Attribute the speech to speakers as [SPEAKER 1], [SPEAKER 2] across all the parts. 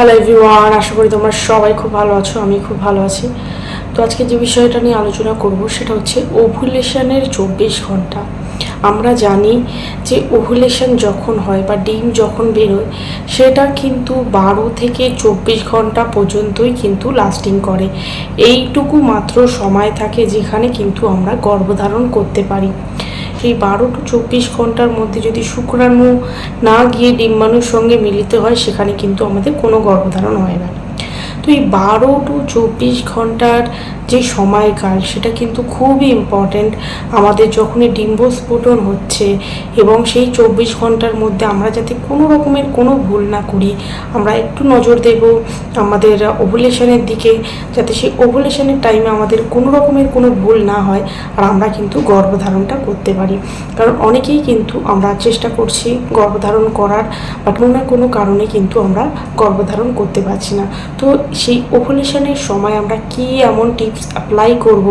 [SPEAKER 1] Hello everyone আশা করি তোমরা সবাই খুব ভালো আছো, আমি খুব ভালো আছি। তো আজকে যে বিষয়টা নিয়ে আলোচনা করব সেটা হচ্ছে ওভুলেশনের চব্বিশ ঘণ্টা। আমরা জানি যে ওভুলেশন যখন হয় বা ডিম যখন বেরোয় সেটা কিন্তু বারো থেকে চব্বিশ ঘণ্টা পর্যন্তই কিন্তু লাস্টিং করে। এইটুকু মাত্র সময় থাকে যেখানে কিন্তু আমরা গর্ভধারণ করতে পারি। সেই বারো টু চব্বিশ ঘণ্টার মধ্যে যদি শুক্রাণু না গিয়ে ডিম্বাণুর সঙ্গে মিলিত হয়, সেখানে কিন্তু আমাদের কোনো গর্ভধারণ হয় না। তো এই বারো টু চব্বিশ ঘণ্টার যে সময়কাল সেটা কিন্তু খুবই ইম্পর্ট্যান্ট আমাদের যখনই ডিম্বস্ফোটন হচ্ছে এবং সেই চব্বিশ ঘণ্টার মধ্যে আমরা যাতে কোনো রকমের কোনো ভুল না করি, আমরা একটু নজর দেব আমাদের ওভুলেশনের দিকে, যাতে সেই ওভুলেশনের টাইমে আমাদের কোনো রকমের কোনো ভুল না হয় আর আমরা কিন্তু গর্ভধারণটা করতে পারি। কারণ অনেকেই কিন্তু আমরা চেষ্টা করছি গর্ভধারণ করার বাট কোনো না কোনো কারণে কিন্তু আমরা গর্ভধারণ করতে পারছি না। তো সেই ওভুলেশনের সময় আমরা কি এমন টিপস অ্যাপ্লাই করব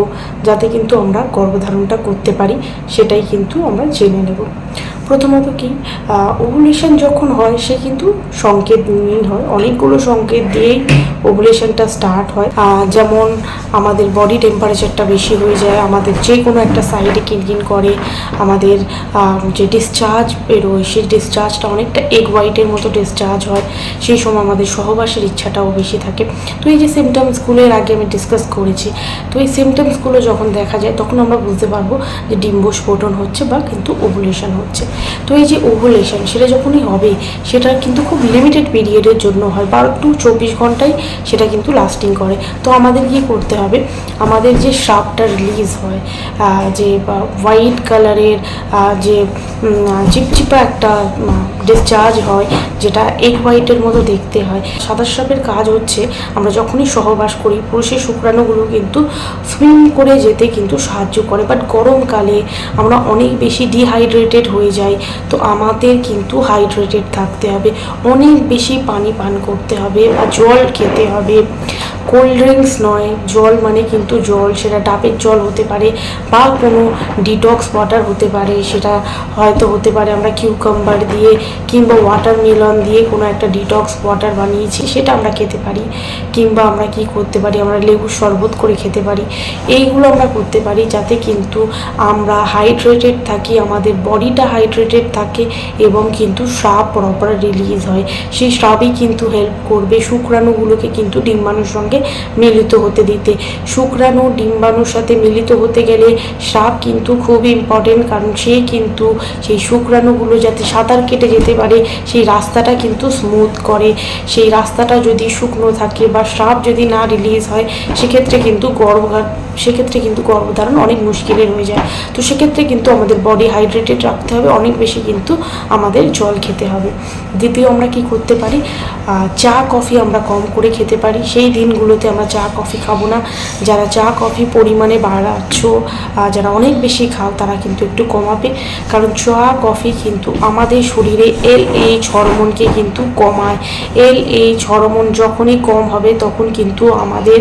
[SPEAKER 1] যাতে কিন্তু আমরা গর্ভধারণটা করতে পারি, সেটাই কিন্তু আমরা জেনে নেব। প্রথমত কি? ওভুলেশন যখন হয়, সে কিন্তু সংকেত নিয়েই হয়। অনেকগুলো সংকেত দিয়েই ওভুলেশনটা স্টার্ট হয় যেমন আমাদের বডি টেম্পারেচারটা বেশি হয়ে যায়, আমাদের যে কোনো একটা সাইডে কিনকিন করে, আমাদের যে ডিসচার্জ বেরোয়, সেই ডিসচার্জটা অনেকটা এগ হোয়াইটের মতো ডিসচার্জ হয়, সেই সময় আমাদের সহবাসের ইচ্ছাটাও বেশি থাকে। তো এই যে সিমটমসগুলো এর আগে আমি ডিসকাস করেছি, তো এই সিমটমসগুলো যখন দেখা যায়, তখন আমরা বুঝতে পারব যে ডিম্বস্ফোটন হচ্ছে বা কিন্তু ওভুলেশন হচ্ছে। তো এই যে ওভুলেশন সেটা যখনই হবে, সেটা কিন্তু খুব লিমিটেড পিরিয়ডের জন্য হয়, বারো টু চব্বিশ ঘন্টায় সেটা কিন্তু লাস্টিং করে। তো আমাদের কি করতে হবে? আমাদের যে শ্রাপটা রিলিজ হয় যে হোয়াইট কালারের যে চিপচিপা একটা ডিসচার্জ হয়, যেটা এগ হোয়াইটের মতো দেখতে হয়। সাদা সাপের কাজ হচ্ছে, আমরা যখনই সহবাস করি পুরুষের শুক্রাণুগুলো কিন্তু সুইম করে যেতে কিন্তু সাহায্য করে। বাট গরমকালে আমরা অনেক বেশি ডিহাইড্রেটেড হয়ে যাই, তো আমাদের কিন্তু হাইড্রেটেড থাকতে হবে। অনেক বেশি পানি পান করতে হবে বা জল খেতে হবে কোল্ড ড্রিঙ্কস নয়, জল মানে কিন্তু জল, সেটা ডাবের জল হতে পারে বা কোনো ডিটক্স ওয়াটার হতে পারে, সেটা হয়তো হতে পারে আমরা কিউকাম্বার দিয়ে কিংবা ওয়াটারমেলন দিয়ে কোনো একটা ডিটক্স ওয়াটার বানিয়েছি, সেটা আমরা খেতে পারি, কিংবা আমরা কি করতে পারি, আমরা লেবুর শরবত করে খেতে পারি, এইগুলো আমরা করতে পারি যাতে কিন্তু আমরা হাইড্রেটেড থাকি, আমাদের বডিটা হাইড্রেটেড থাকে এবং কিন্তু স্রাব প্রপার রিলিজ হয়। সেই স্রাবই কিন্তু হেল্প করবে, শুক্রাণুগুলোকে কিন্তু ডিম্বাণুর সঙ্গে মিলিত হতে দিতে। শুক্রাণু ডিম্বাণুর সাথে মিলিত হতে গেলে স্রাব কিন্তু খুব ইম্পর্টেন্ট কারণ সে কিন্তু সেই শুক্রাণুগুলো যাতে সাঁতার কেটে যেতে পারে, সেই রাস্তাটা কিন্তু স্মুথ করে। সেই রাস্তাটা যদি শুকনো থাকে বা স্রাব যদি না রিলিজ হয়, সেক্ষেত্রে কিন্তু গর্ভ, সেক্ষেত্রে কিন্তু গর্ভধারণ অনেক মুশকিলের হয়ে যায়। তো সেক্ষেত্রে কিন্তু আমাদের বডি হাইড্রেটেড রাখতে হবে, অনেক বেশি কিন্তু আমাদের জল খেতে হবে। দ্বিতীয় আমরা কি করতে পারি? চা কফি আমরা কম করে খেতে পারি। সেই দিনগুলোতে আমরা চা, কফি খাব না। যারা চা, কফি পরিমাণে বাড়াচ্ছ যারা অনেক বেশি খাও, তারা কিন্তু একটু কমাবে। কারণ চা, কফি কিন্তু আমাদের শরীরে এল এইচ হরমোনকে কিন্তু কমায়। এল এইচ হরমোন যখনই কম হবে, তখন কিন্তু আমাদের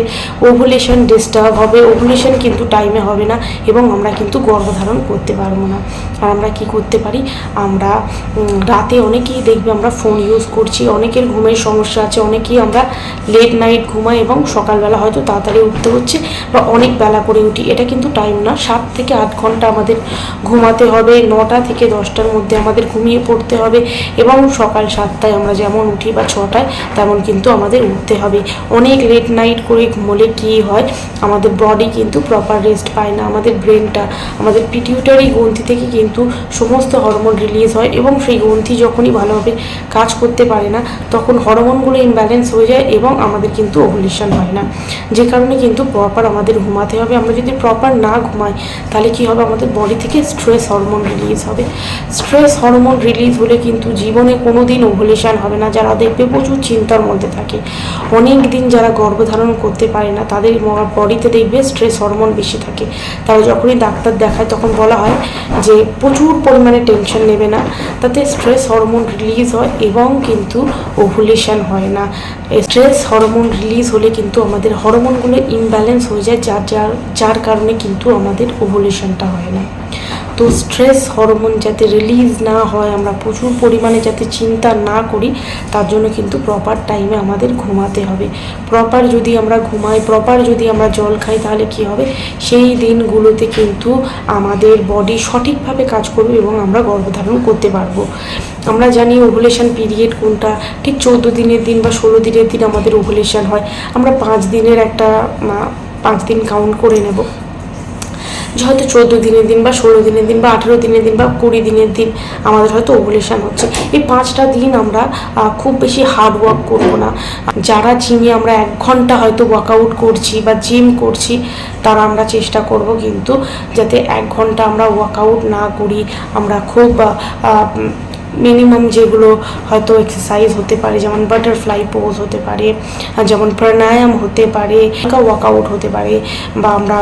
[SPEAKER 1] ওভুলেশন ডিস্টার্ব হবে। ওভুলেশন কিন্তু টাইমে হবে না এবং আমরা কিন্তু গর্ভধারণ করতে পারব না। আর আমরা কি করতে পারি? আমরা রাতে অনেকেই দেখবে আমরা ফোন ইউজ করছি, অনেকের ঘুমের সমস্যা আছে, অনেকেই আমরা লেট নাইট ঘুমাই এবং সকালবেলা হয়তো তাড়াতাড়ি উঠতে হচ্ছে বা অনেক বেলা করে উঠি। এটা কিন্তু টাইম না। সাত থেকে আট ঘণ্টা আমাদের ঘুমাতে হবে। নটা থেকে দশটার মধ্যে আমাদের ঘুমিয়ে পড়তে হবে এবং সকাল সাতটায় আমরা যেমন উঠি বা ছটায়, তেমন কিন্তু আমাদের উঠতে হবে। অনেক লেট নাইট করে ঘুমোলে কী হয়? আমাদের বডি কিন্তু প্রপার রেস্ট পায় না। আমাদের ব্রেনটা আমাদের পিটিউটারি গ্রন্থি থেকে কিন্তু সমস্ত হরমোন রিলিজ হয় এবং সেই গ্রন্থি যখনই ভালোভাবে কাজ করতে পারে না, তখন হরমোনগুলো ইমব্যালেন্স হয়ে যায় এবং আমাদের কিন্তু ওভুলেশন হয় না। যে কারণে কিন্তু প্রপার আমাদের ঘুমাতে হবে। আমরা যদি প্রপার না ঘুমাই, তাহলে কি হবে? আমাদের বডি থেকে স্ট্রেস হরমোন রিলিজ হবে। স্ট্রেস হরমোন রিলিজ হলে কিন্তু জীবনে কোনো দিন ওভুলেশন হবে না। যারা দেখবে প্রচুর চিন্তার মধ্যে থাকে। অনেক দিন যারা গর্ভধারণ করতে পারে না, তাদের বডিতে দেখবে স্ট্রেস হরমোন বেশি থাকে। তারা যখনই ডাক্তার দেখায়, তখন বলা হয় যে প্রচুর পরিমাণে টেনশন নেবে না। তাতে স্ট্রেস হরমোন রিলিজ হয় এবং কিন্তু ওভুলেশন হয় না। স্ট্রেস হরমোন রিলিজ হলে কিন্তু আমাদের হরমোনগুলো ইমব্যালেন্স হয়ে যায়, যার যার যার কারণে কিন্তু আমাদের ওভুলেশনটা হয় না। তো স্ট্রেস হরমোন যাতে রিলিজ না হয়, আমরা প্রচুর পরিমাণে যাতে চিন্তা না করি, তার জন্য কিন্তু প্রপার টাইমে আমাদের ঘুমাতে হবে। প্রপার যদি আমরা ঘুমাই প্রপার যদি আমরা জল খাই, তাহলে কি হবে? সেই দিনগুলোতে কিন্তু আমাদের বডি সঠিকভাবে কাজ করবে এবং আমরা গর্ভধারণ করতে পারব। আমরা জানি ওভুলেশন পিরিয়ড কোনটা? ঠিক চৌদ্দ দিনের দিন বা ষোলো দিনের দিন আমাদের ওভুলেশন হয়। আমরা পাঁচ দিনের একটা পাঁচ দিন কাউন্ট করে নেব। হয়তো চোদ্দ দিনের দিন বা ষোলো দিনের দিন বা আঠেরো দিনের দিন বা কুড়ি দিনের দিন আমাদের হয়তো ওভুলেশন হচ্ছে। এই পাঁচটা দিন আমরা খুব বেশি হার্ড ওয়ার্ক করব না। যারা জিমে আমরা এক ঘণ্টা হয়তো ওয়ার্কআউট করছি বা জিম করছি, তারা আমরা চেষ্টা করব কিন্তু যাতে এক ঘণ্টা আমরা ওয়ার্কআউট না করি, আমরা খুব মিনিমাম যেগুলো হয়তো এক্সারসাইজ হতে পারে, যেমন বাটারফ্লাই পোজ হতে পারে যেমন প্রাণায়াম হতে পারে ওয়ার্কআউট হতে পারে, বা আমরা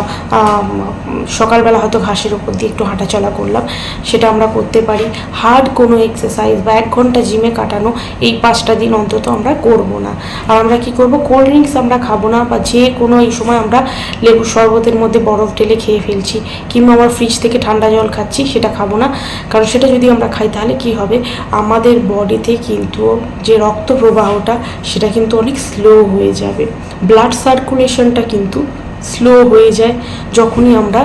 [SPEAKER 1] সকালবেলা হয়তো ঘাসের উপর দিয়ে একটু হাঁটাচলা করলাম, সেটা আমরা করতে পারি। হার্ড কোনো এক্সারসাইজ বা এক ঘণ্টা জিমে কাটানো, এই পাঁচটা দিন অন্তত আমরা করব না। আর আমরা কি করব? কোল্ড ড্রিঙ্কস আমরা খাব না, বা যে কোনো এই সময় আমরা লেবু শরবতের মধ্যে বরফ ঢেলে খেয়ে ফেলছি, কিংবা আমার ফ্রিজ থেকে ঠান্ডা জল খাচ্ছি, সেটা খাব না। কারণ সেটা যদি আমরা খাই, তাহলে কি হবে? আমাদের বডিতে কিন্তু যে রক্ত প্রবাহটা সেটা কিন্তু অনেক স্লো হয়ে যাবে। ব্লাড সার্কুলেশনটা কিন্তু স্লো হয়ে যায় যখনই আমরা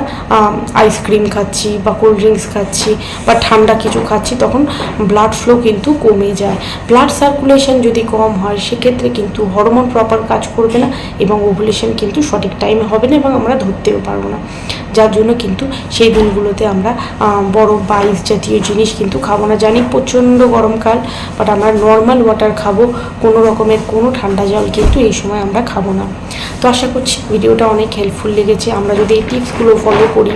[SPEAKER 1] আইসক্রিম খাচ্ছি বা কোল্ড ড্রিঙ্কস খাচ্ছি বা ঠান্ডা কিছু খাচ্ছি তখন ব্লাড ফ্লো কিন্তু কমে যায়। ব্লাড সার্কুলেশন যদি কম হয় সেক্ষেত্রে কিন্তু হরমোন প্রপার কাজ করবে না এবং ওভুলেশন কিন্তু সঠিক টাইমে হবে না এবং আমরা ধরতেও পারব না। যার জন্য কিন্তু সেই দিনগুলোতে আমরা আহ, বরফ বা আইস জাতীয় জিনিস কিন্তু খাব না। জানি প্রচণ্ড গরমকাল বাট আমরা নর্মাল ওয়াটার খাব কোনো রকমের কোনো ঠান্ডা জল কিন্তু এই সময় আমরা খাব না। তো আশা করছি ভিডিওটা অনেক হেল্পফুল লেগেছে। আমরা যদি এই টিপসগুলো ফলো করি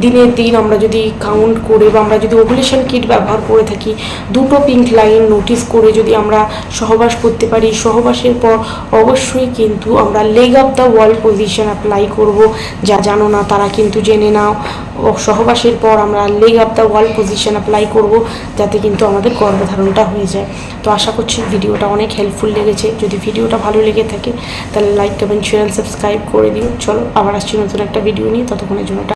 [SPEAKER 1] দিনের দিন আমরা যদি কাউন্ট করে বা আমরা যদি ওভুলেশন কিট ব্যবহার করে থাকি, দুটো পিঙ্ক লাইন নোটিস করে যদি আমরা সহবাস করতে পারি, সহবাসের পর অবশ্যই কিন্তু আমরা leg of the wall position apply করব। যা জানো না, তারা কিন্তু জেনে নাও। সহবাসের পর আমরা leg of the wall position apply করব, যাতে কিন্তু আমাদের গর্ভধারণটা হয়ে যায়। তো আশা করছি ভিডিওটা অনেক হেল্পফুল লেগেছে। যদি ভিডিওটা ভালো লেগে থাকে, তাহলে লাইক কমেন্ট শেয়ার সাবস্ক্রাইব করে দিও। চলো, আবার আসছি নতুন একটা ভিডিও নিয়ে। ততক্ষণের জন্য